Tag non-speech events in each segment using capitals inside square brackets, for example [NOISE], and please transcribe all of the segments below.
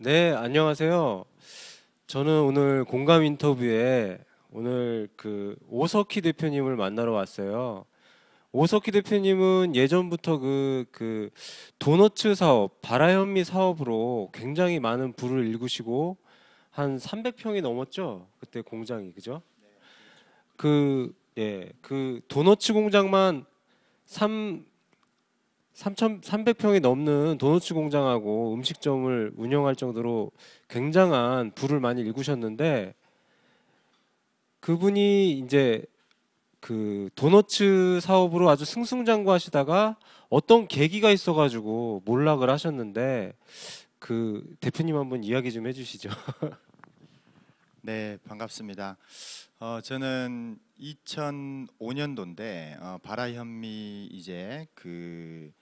네, 안녕하세요. 저는 오늘 공감 인터뷰에 오늘 그 오석희 대표님을 만나러 왔어요. 오석희 대표님은 예전부터 그, 그 도너츠 사업, 바라현미 사업으로 굉장히 많은 부를 일구시고 한 300평이 넘었죠. 그때 공장이 그죠? 그 예, 그 도너츠 공장만 3 3,300평이 넘는 도너츠 공장하고 음식점을 운영할 정도로 굉장한 부를 많이 일구셨는데 그분이 이제 그 도너츠 사업으로 아주 승승장구하시다가 어떤 계기가 있어가지고 몰락을 하셨는데 그 대표님 한번 이야기 좀 해주시죠. [LAUGHS] 네, 반갑습니다. 어, 저는 2005년도인데 어, 바라현미 이제 그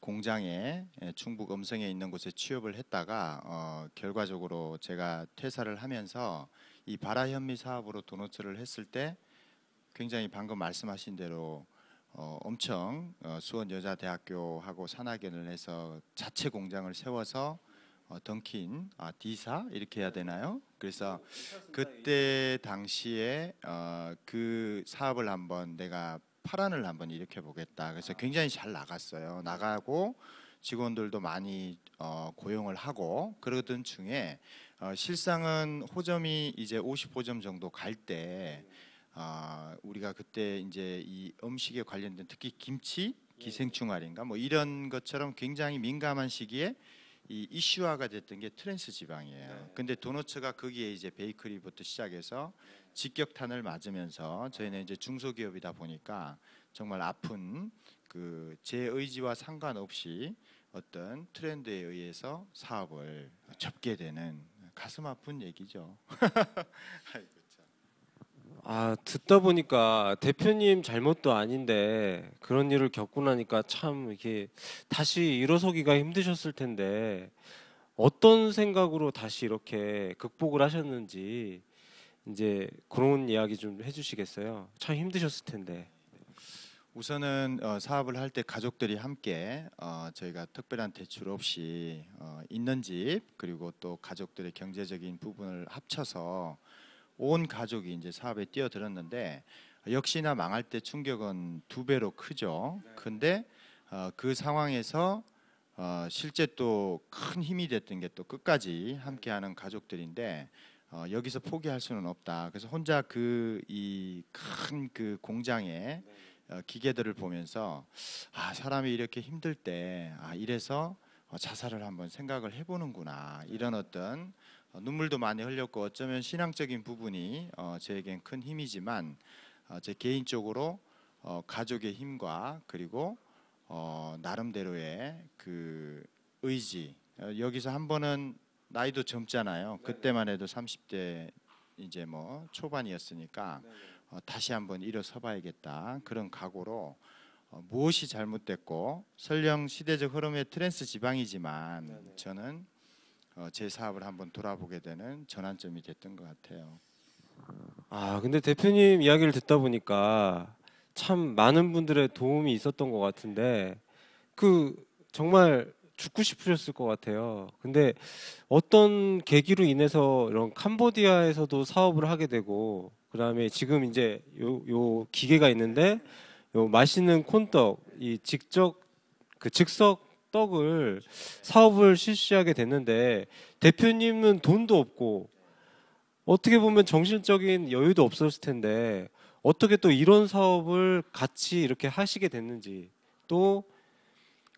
공장에 예, 충북 음성에 있는 곳에 취업을 했다가 어, 결과적으로 제가 퇴사를 하면서 이 바라현미 사업으로 도너츠를 했을 때 굉장히 방금 말씀하신 대로 어, 엄청 어, 수원 여자대학교하고 산하견을 해서 자체 공장을 세워서 어, 던킨 아, D사 이렇게 해야 되나요? 그래서 그때 당시에 어, 그 사업을 한번 내가 파란을 한번 일으켜 보겠다. 그래서 굉장히 잘 나갔어요. 나가고 직원들도 많이 어, 고용을 하고 그러던 중에 어, 실상은 호점이 이제 50호점 정도 갈때 어, 우리가 그때 이제 이 음식에 관련된 특히 김치 기생충알인가 뭐 이런 것처럼 굉장히 민감한 시기에 이 이슈화가 됐던 게 트랜스 지방이에요. 네. 근데 도너츠가 거기에 이제 베이커리부터 시작해서 직격탄을 맞으면서 저희는 이제 중소기업이다 보니까 정말 아픈 그 제 의지와 상관없이 어떤 트렌드에 의해서 사업을 접게 되는 가슴 아픈 얘기죠. [LAUGHS] 아 듣다 보니까 대표님 잘못도 아닌데 그런 일을 겪고 나니까 참 이게 다시 일어서기가 힘드셨을 텐데 어떤 생각으로 다시 이렇게 극복을 하셨는지 이제 그런 이야기 좀 해주시겠어요? 참 힘드셨을 텐데. 우선은 어, 사업을 할 때 가족들이 함께 어, 저희가 특별한 대출 없이 어, 있는 집 그리고 또 가족들의 경제적인 부분을 합쳐서 온 가족이 이제 사업에 뛰어들었는데 역시나 망할 때 충격은 두 배로 크죠. 근데 어, 그 상황에서 어, 실제 또 큰 힘이 됐던 게 또 끝까지 함께하는 가족들인데 어, 여기서 포기할 수는 없다. 그래서 혼자 그 이 큰그 공장에 어, 기계들을 보면서 아 사람이 이렇게 힘들 때 아, 이래서 어, 자살을 한번 생각을 해보는구나 이런 어떤 어, 눈물도 많이 흘렸고 어쩌면 신앙적인 부분이 어, 저에겐 큰 힘이지만 어, 제 개인적으로 어, 가족의 힘과 그리고 어, 나름대로의 그 의지. 어, 여기서 한 번은 나이도 젊잖아요. 그때만 해도 30대 이제 뭐 초반이었으니까 어, 다시 한번 일어서봐야겠다. 그런 각오로 어, 무엇이 잘못됐고 설령 시대적 흐름의 트랜스 지방이지만. 저는 어, 제 사업을 한번 돌아보게 되는 전환점이 됐던 것 같아요. 아 근데 대표님 이야기를 듣다 보니까 참 많은 분들의 도움이 있었던 것 같은데 그 정말 죽고 싶으셨을 것 같아요. 근데 어떤 계기로 인해서 이런 캄보디아에서도 사업을 하게 되고 그다음에 지금 이제 요, 요 기계가 있는데 요 맛있는 콘떡 이 직접 그 즉석 떡을 사업을 실시하게 됐는데 대표님은 돈도 없고 어떻게 보면 정신적인 여유도 없었을 텐데 어떻게 또 이런 사업을 같이 이렇게 하시게 됐는지 또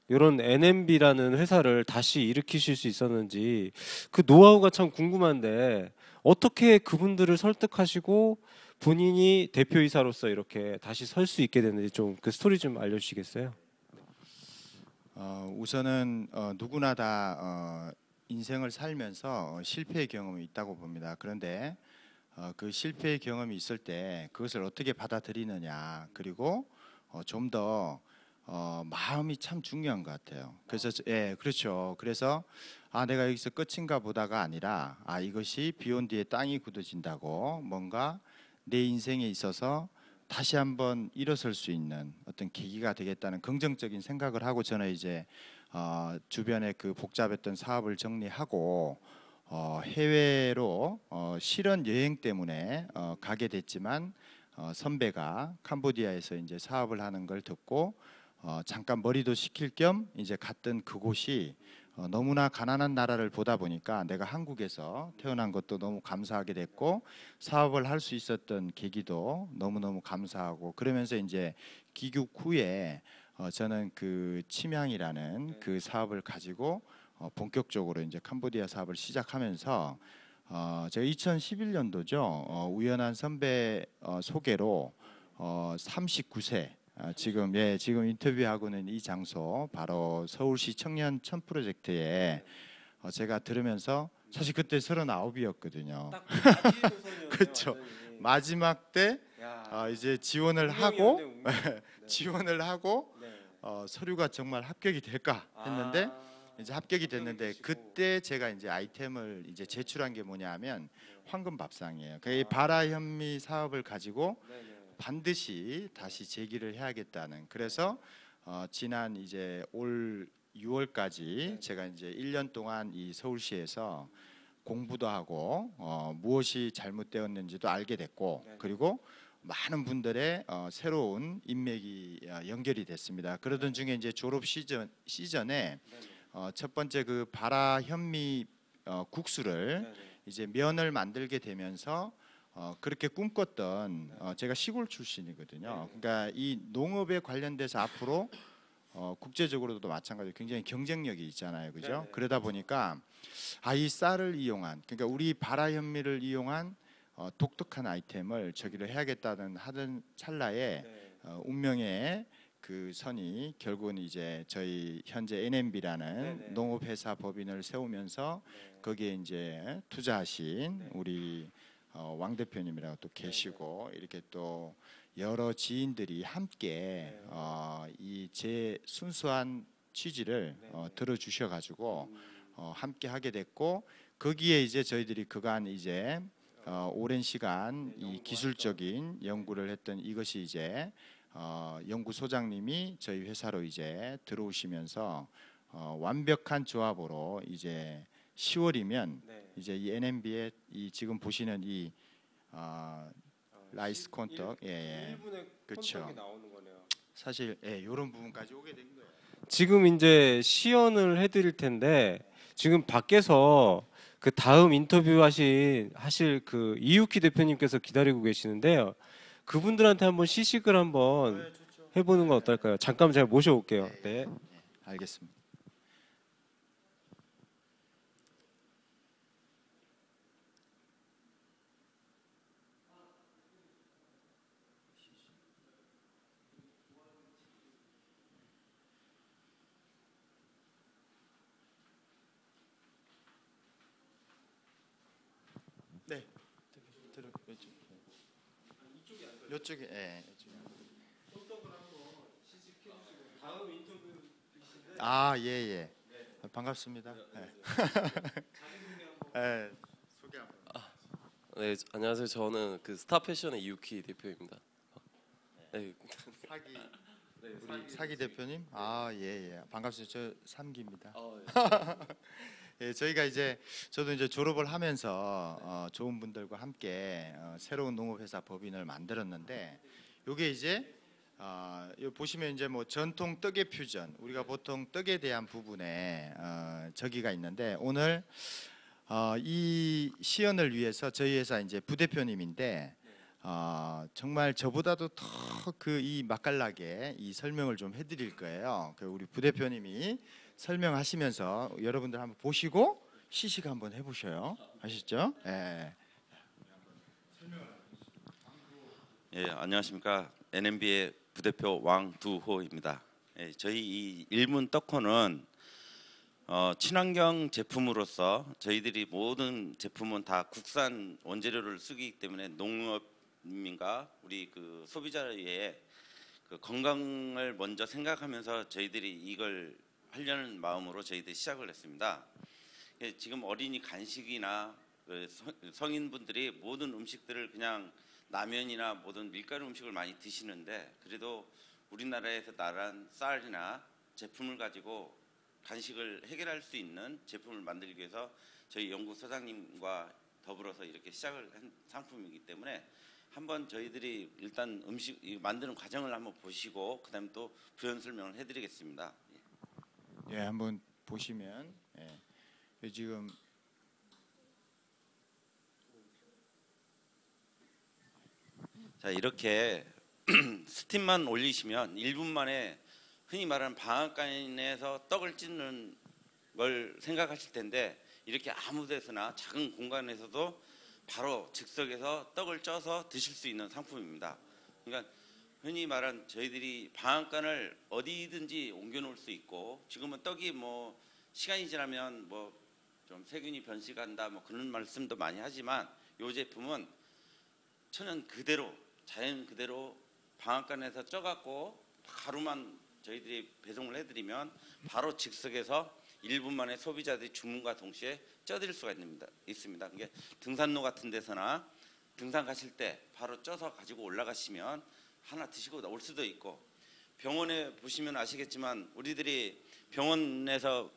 이런 NMB라는 회사를 다시 일으키실 수 있었는지 그 노하우가 참 궁금한데 어떻게 그분들을 설득하시고 본인이 대표이사로서 이렇게 다시 설 수 있게 됐는지 좀 그 스토리 좀 알려주시겠어요? 어, 우선은 어, 누구나 다 어, 인생을 살면서 어, 실패의 경험이 있다고 봅니다. 그런데 어, 그 실패의 경험이 있을 때 그것을 어떻게 받아들이느냐 그리고 어, 좀더 어, 마음이 참 중요한 것 같아요. 그래서 저- 예 그렇죠. 그래서 아 내가 여기서 끝인가 보다가 아니라 아 이것이 비온 뒤에 땅이 굳어진다고 뭔가 내 인생에 있어서 다시 한번 일어설 수 있는 어떤 계기가 되겠다는 긍정적인 생각을 하고 저는 이제 어, 주변에 그 복잡했던 사업을 정리하고 어, 해외로 어, 실은 여행 때문에 어, 가게 됐지만 어, 선배가 캄보디아에서 이제 사업을 하는 걸 듣고 어, 잠깐 머리도 식힐 겸 이제 갔던 그곳이 어, 너무나 가난한 나라를 보다 보니까 내가 한국에서 태어난 것도 너무 감사하게 됐고 사업을 할 수 있었던 계기도 너무너무 감사하고 그러면서 이제 귀국 후에 어, 저는 그 침향이라는 그 사업을 가지고 어, 본격적으로 이제 캄보디아 사업을 시작하면서 어, 제가 2011년도죠. 어, 우연한 선배 어, 소개로 어, 39세 아, 지금 예 지금 인터뷰하고는 이 장소 바로 서울시 청년 천 프로젝트에 어, 제가 들으면서 사실 그때 39이었거든요. [LAUGHS] 그렇죠. 마지막 때 아, 이제 지원을 하고 [LAUGHS] 지원을 하고 어, 서류가 정말 합격이 될까 했는데 이제 합격이 됐는데 그때 제가 이제 아이템을 이제 제출한 게 뭐냐면 황금 밥상이에요. 그 바라 현미 사업을 가지고 반드시 다시 제기를 해야겠다는 그래서 어, 지난 이제 올 6월까지 제가 이제 1년 동안 이 서울시에서 공부도 하고 어, 무엇이 잘못되었는지도 알게 됐고 그리고 많은 분들의 어, 새로운 인맥이 어, 연결이 됐습니다. 그러던 중에 이제 졸업 시즌 시전에 어, 첫 번째 그 바라 현미 어, 국수를 이제 면을 만들게 되면서 어, 그렇게 꿈꿨던 어, 제가 시골 출신이거든요. 그러니까 이 농업에 관련돼서 앞으로 어, 국제적으로도 마찬가지로 굉장히 경쟁력이 있잖아요, 그죠? 네네. 그러다 보니까 아 이 쌀을 이용한 그러니까 우리 바라 현미를 이용한 어, 독특한 아이템을 저기를 해야겠다는 하던 찰나에 어, 운명의 그 선이 결국은 이제 저희 현재 NMB라는 네네. 농업회사 법인을 세우면서 거기에 이제 투자하신 우리 어, 왕 대표님이라고 또 계시고 이렇게 또 여러 지인들이 함께 어, 이 제 순수한 취지를 어, 들어주셔 가지고 어, 함께 하게 됐고 거기에 이제 저희들이 그간 이제 어, 오랜 시간 이 기술적인 연구를 했던 이것이 이제 어, 연구소장님이 저희 회사로 이제 들어오시면서 어, 완벽한 조합으로 이제 10월이면 이제 이 NMB의 이 지금 보시는 이 어, 라이스 콘떡 예, 예. 1분의 그쵸. 콘떡이 나오는 거네요. 사실 예, 이런 부분까지 오게 된 거예요. 지금 이제 시연을 해드릴 텐데 지금 밖에서 그 다음 인터뷰 하신 하실 그 이유키 대표님께서 기다리고 계시는데요. 그분들한테 한번 시식을 한번 해보는 건 어떨까요? 잠깐 제가 모셔올게요. 네. 알겠습니다. 이쪽에 예. 이쪽에. 아, 예, 예. 반갑습니다. 네. [LAUGHS] 예. 소개 한번. 네, 안녕하세요. 저는 그 스타 패션의 이유키 대표입니다. 네, 사기 우리 사기 대표님. 아, 예, 예. 반갑습니다. 저 삼기입니다. 어, 예, [LAUGHS] 저희가 이제 저도 이제 졸업을 하면서 어, 좋은 분들과 함께 어, 새로운 농업회사 법인을 만들었는데 요게 이제 어, 요 보시면 이제 뭐 전통 떡의 퓨전 우리가 보통 떡에 대한 부분에 어, 저기가 있는데 오늘 어, 이 시연을 위해서 저희 회사 이제 부대표님인데 어, 정말 저보다도 더 그 이 맛깔나게 이 설명을 좀 해드릴 거예요. 그 우리 부대표님이 설명하시면서 여러분들 한번 보시고 시식 한번 해보셔요. 아시죠? 예. 예, 안녕하십니까. NMB의 부대표 왕두호입니다. 예, 저희 이 일문 떡코는 어, 친환경 제품으로서 저희들이 모든 제품은 다 국산 원재료를 쓰기 때문에 농업민과 우리 그 소비자의 그 건강을 먼저 생각하면서 저희들이 이걸 하려는 마음으로 저희들이 시작을 했습니다. 예, 지금 어린이 간식이나 그 성- 성인분들이 모든 음식들을 그냥 라면이나 모든 밀가루 음식을 많이 드시는데 그래도 우리나라에서 나란 쌀이나 제품을 가지고 간식을 해결할 수 있는 제품을 만들기 위해서 저희 연구 소장님과 더불어서 이렇게 시작을 한 상품이기 때문에 한번 저희들이 일단 음식 이 만드는 과정을 한번 보시고 그다음에 또 부연 설명을 해드리겠습니다. 예. 예, 한번 보시면 예. 이 지금 자 이렇게 [CLEARS THROAT] 스팀만 올리시면 1분 만에 흔히 말하는 방앗간에서 떡을 찢는 걸 생각하실 텐데 이렇게 아무 데서나 작은 공간에서도 바로 즉석에서 떡을 쪄서 드실 수 있는 상품입니다. 그러니까 흔히 말한 저희들이 방앗간을 어디든지 옮겨 놓을 수 있고 지금은 떡이 뭐 시간이 지나면 뭐 좀 세균이 변식한다 뭐 그런 말씀도 많이 하지만 이 제품은 천연 그대로 자연 그대로 방앗간에서 쪄갖고 가루만 저희들이 배송을 해드리면 바로 즉석에서 1분 만에 소비자들이 주문과 동시에 쪄드릴 수가 있습니다. 있습니다. 이게 등산로 같은 데서나 등산 가실 때 바로 쪄서 가지고 올라가시면 하나 드시고 올 수도 있고 병원에 보시면 아시겠지만 우리들이 병원에서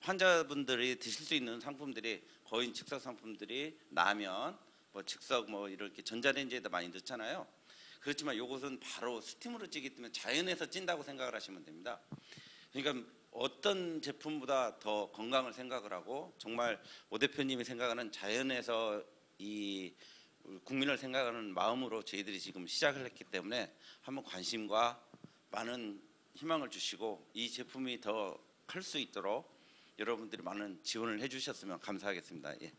환자분들이 드실 수 있는 상품들이 거의 즉석 상품들이 라면, 뭐 즉석 뭐 이렇게 전자레인지에다 많이 넣잖아요. 그렇지만 이것은 바로 스팀으로 찌기 때문에 자연에서 찐다고 생각을 하시면 됩니다. 그러니까 어떤 제품보다 더 건강을 생각을 하고 정말 오 대표님이 생각하는 자연에서 이 국민을 생각하는 마음으로 저희들이 지금 시작을 했기 때문에 한번 관심과 많은 희망을 주시고 이 제품이 더 클 수 있도록 여러분들이 많은 지원을 해주셨으면 감사하겠습니다. 예.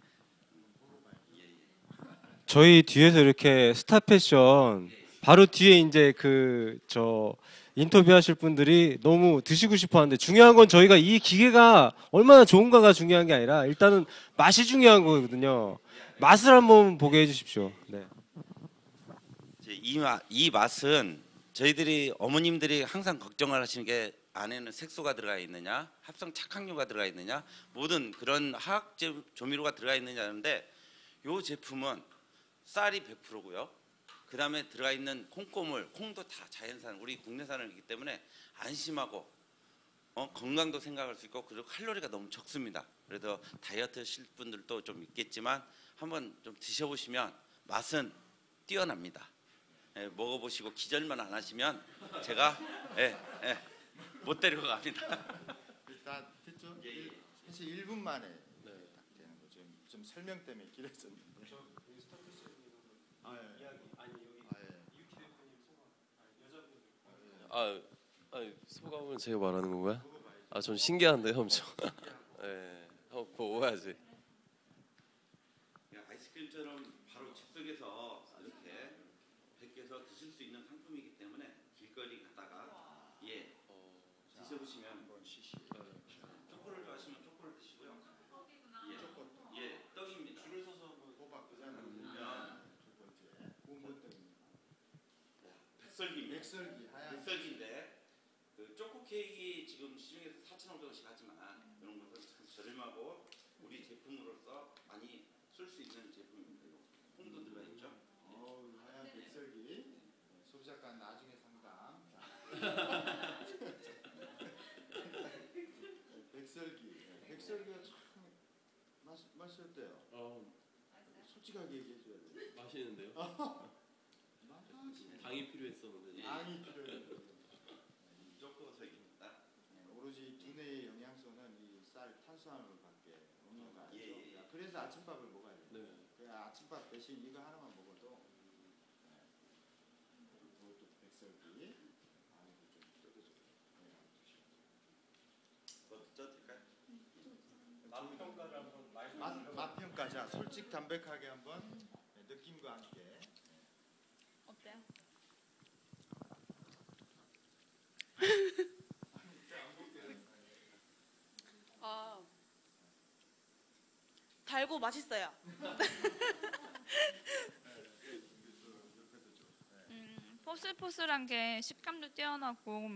저희 뒤에서 이렇게 스타 패션 바로 뒤에 이제 그 저 인터뷰하실 분들이 너무 드시고 싶어 하는데 중요한 건 저희가 이 기계가 얼마나 좋은가가 중요한 게 아니라 일단은 맛이 중요한 거거든요. 맛을 한번 보게 해 주십시오. 네. 이, 마, 이 맛은 저희들이 어머님들이 항상 걱정을 하시는 게 안에는 색소가 들어가 있느냐, 합성 착향료가 들어가 있느냐, 모든 그런 화학 제- 조미료가 들어가 있느냐는데 이 제품은 쌀이 100%고요. 그 다음에 들어가 있는 콩고물, 콩도 다 자연산, 우리 국내산이기 때문에 안심하고 어, 건강도 생각할 수 있고 그리고 칼로리가 너무 적습니다. 그래서 다이어트 하실 분들도 좀 있겠지만 한번 좀 드셔보시면 맛은 뛰어납니다. 예, 먹어보시고 기절만 안 하시면 제가 예, 예, 못 데리고 갑니다. 일단 됐죠? 사실 1분 만에 딱 되는 거죠. 좀 설명 때문에 길어졌는데. 아, 예. 아, 예. 아, 아 소감은 제가 말하는 건가요? 아, 전 신기한데요, 엄청. [LAUGHS] 예, 한번 먹어야지. 아이스크림처럼 바로 즉석에서 이렇게 벗겨서 드실 수 있는 상품이기 때문에 길거리 갔다가 예 드셔보시면 한번 시시. 초코를 좋아하시면 초코를 드시고요. 예, 예 떡입니다. 줄을 서서 호박 그잖아. 보면 첫 번째. 구운 떡입니다. 백설기입니다. 백설기 하얀. 백설기인데 그 초코 케이크 지금 시중에서 4,500원씩 하지만 이런 것은 참 저렴하고 우리 제품으로서 많이 쓸 수 있는 제품입니다. 이거 콩도 들어가 있죠. 어우, 하얀 백설기. 네, 소비자간 나중에 상담. 자. 네, 백설기. 네, 백설기가 참 맛, 맛이 어때요? 어, 솔직하게 얘기해 줘야 돼. 맛있는데요? 맛이 당이 필요했었는데. 당이 필요해요. 초코색입니다. 네, 오로지 두뇌의 영양소는 이 쌀 탄수화물밖에 없는 거 아시죠? 예, 예, 예. 그래서 아침밥을 먹어야 돼요. 네. 그 아침밥 대신 이거 하나만 먹어도 네. 그리고 또 백설기 아 이거 좀 뜯어줘. 네, 뭐 쪄드릴까요? 맛, 맛 평가 자 솔직 담백하게 한번 네, 느낌과 함께 어때요? [LAUGHS] 아 달고 맛있어요. [LAUGHS] 음, 포슬포슬한 게 식감도 뛰어나고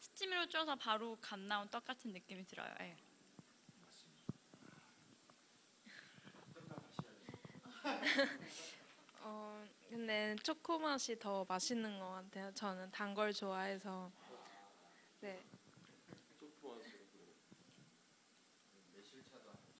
스팀으로 쪄서 바로 갓 나온 떡 같은 느낌이 들어요. 예. [LAUGHS] 근데 초코 맛이 더 맛있는 것 같아요. 저는 단 걸 좋아해서. 네.